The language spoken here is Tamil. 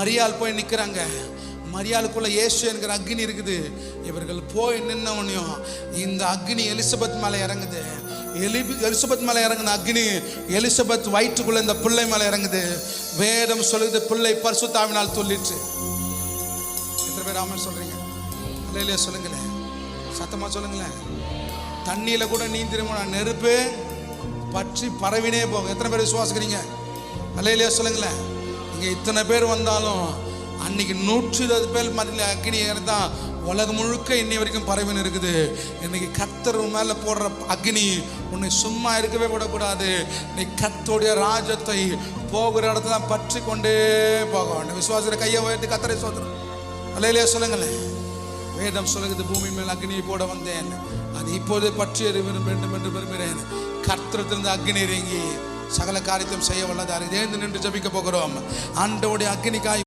மரியாள் போய் நிற்கிறாங்க மரியாளுக்குள்ள இயேசு என்கிற அக்னி இருக்குது. இவர்கள் போய் நின்னவனையும் இந்த அக்னி எலிசபெத் மேலே இறங்குது. எலி எலிசபெத் மேலே இறங்குன அக்னி எலிசபெத் வயிற்றுக்குள்ள இந்த பிள்ளை மேலே இறங்குது. வேதம் சொல்லுது பிள்ளை பரிசுத்தாவினால் துள்ளிற்று. எத்தனை பேர் ஆமாம் சொல்றீங்க? இல்லையிலே சொல்லுங்களேன். சத்தமாக சொல்லுங்களேன். தண்ணியில் கூட நீந்திரமான நெருப்பு பற்றி பரவினே போகும். எத்தனை பேர் விசுவாசிக்கிறீங்க? அல்லையிலேயே சொல்லுங்களேன். இங்க இத்தனை பேர் வந்தாலும் அன்னைக்கு நூற்றி இருபது பேர் மதியில் அக்னி தான் உலகம் முழுக்க இன்னி வரைக்கும் பறவைன்னு இருக்குது. இன்னைக்கு கத்தர் மேலே போடுற அக்னி உன்னை சும்மா இருக்கவே விடக்கூடாது. நீ கத்தோடைய ராஜத்தை போகிற இடத்துல பற்றி கொண்டே போக வேண்டும் விசுவாசிக்கிற கையை உயர்த்தி கத்தரை சோதரம் அல்லையிலே சொல்லுங்களேன். வேதம் சொல்லுகிறது பூமி மேல் அக்னியை போட வந்தேன். அது இப்போது பற்றி எறிய வேண்டும் என்று விரும்புகிறேன். கர்த்தத்திலிருந்து அக்னி இறங்கி சகல காரியத்தையும் செய்ய வல்லதார். இதேந்து நின்று ஜபிக்க போகிறோம். ஆண்டோடைய அக்னிக்காய்